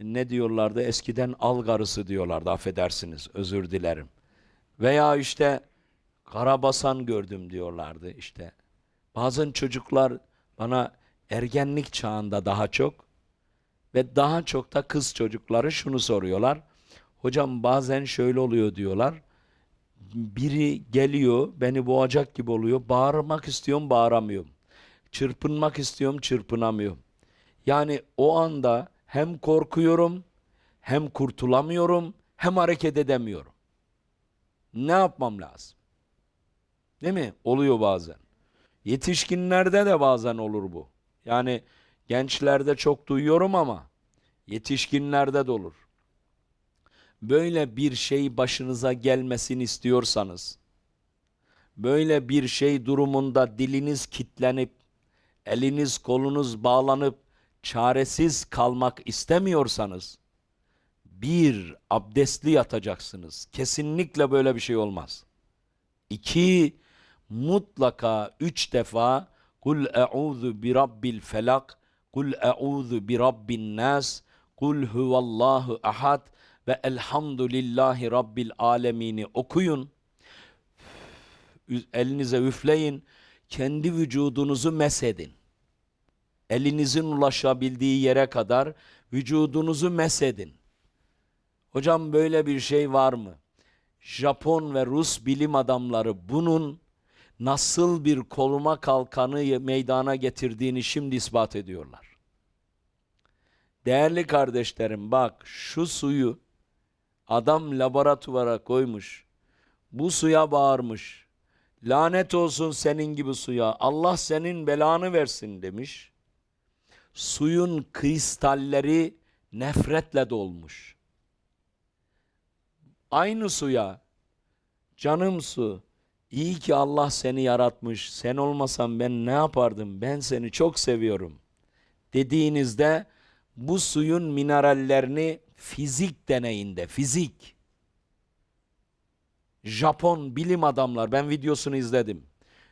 ne diyorlardı? Eskiden algarısı diyorlardı affedersiniz özür dilerim. Veya işte karabasan gördüm diyorlardı işte. Bazen çocuklar bana ergenlik çağında daha çok ve daha çok da kız çocukları şunu soruyorlar. Hocam bazen şöyle oluyor diyorlar. Biri geliyor beni boğacak gibi oluyor. Bağırmak istiyorum bağıramıyorum. Çırpınmak istiyorum çırpınamıyorum. Yani o anda hem korkuyorum hem kurtulamıyorum hem hareket edemiyorum. Ne yapmam lazım? Değil mi? Oluyor bazen. Yetişkinlerde de bazen olur bu. Yani gençlerde çok duyuyorum ama yetişkinlerde de olur. Böyle bir şey başınıza gelmesini istiyorsanız, böyle bir şey durumunda diliniz kitlenip, eliniz kolunuz bağlanıp çaresiz kalmak istemiyorsanız, bir, abdestli yatacaksınız. Kesinlikle böyle bir şey olmaz. İki, mutlaka üç defa Kul e'udhu bi rabbil felak Kul e'udhu bi rabbin nas Kul huvallahu ahad ve elhamdülillahi rabbil alemini okuyun. Elinize üfleyin. Kendi vücudunuzu mesedin. Elinizin ulaşabildiği yere kadar vücudunuzu mesedin. Hocam böyle bir şey var mı? Japon ve Rus bilim adamları bunun nasıl bir koruma kalkanı meydana getirdiğini şimdi ispat ediyorlar. Değerli kardeşlerim bak şu suyu adam laboratuvara koymuş. Bu suya bağırmış. Lanet olsun senin gibi suya. Allah senin belanı versin demiş. Suyun kristalleri nefretle dolmuş. Aynı suya canım su iyi ki Allah seni yaratmış. Sen olmasan ben ne yapardım? Ben seni çok seviyorum. Dediğinizde bu suyun minerallerini fizik deneyinde, fizik Japon bilim adamlar, ben videosunu izledim.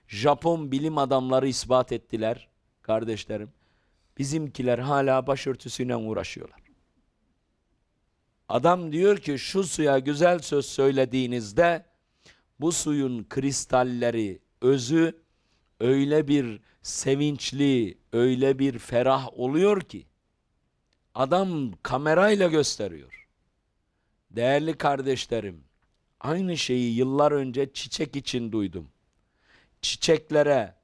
Japon bilim adamları ispat ettiler kardeşlerim. Bizimkiler hala başörtüsüyle uğraşıyorlar. Adam diyor ki şu suya güzel söz söylediğinizde bu suyun kristalleri, özü öyle bir sevinçli, öyle bir ferah oluyor ki adam kamerayla gösteriyor. Değerli kardeşlerim, aynı şeyi yıllar önce çiçek için duydum. Çiçeklere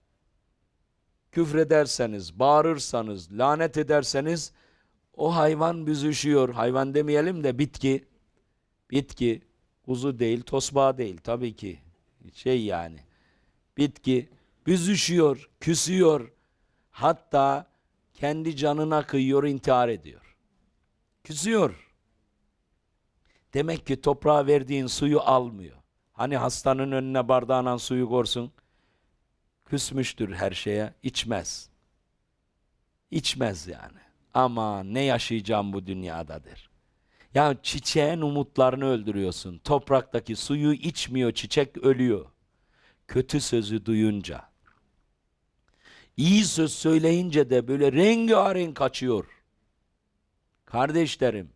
küfrederseniz, bağırırsanız, lanet ederseniz o hayvan büzüşüyor. Hayvan demeyelim de bitki. Bitki kuzu değil, tosbağa değil tabii ki. Şey yani. Bitki büzüşüyor, küsüyor. Hatta kendi canına kıyıyor, intihar ediyor. Küsüyor. Demek ki toprağa verdiğin suyu almıyor. Hani hastanın önüne bardağına suyu korsun. Küsmüştür her şeye, içmez. İçmez yani. Ama ne yaşayacağım bu dünyadadır. Ya çiçeğin umutlarını öldürüyorsun. Topraktaki suyu içmiyor, çiçek ölüyor. Kötü sözü duyunca. İyi söz söyleyince de böyle rengarenk kaçıyor. Kardeşlerim,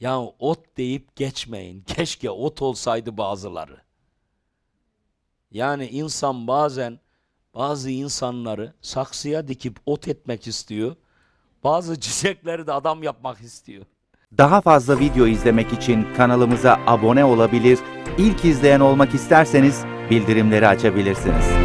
ya ot deyip geçmeyin. Keşke ot olsaydı bazıları. Yani insan bazen bazı insanları saksıya dikip ot etmek istiyor. Bazı çiçekleri de adam yapmak istiyor. Daha fazla video izlemek için kanalımıza abone olabilir, ilk izleyen olmak isterseniz bildirimleri açabilirsiniz.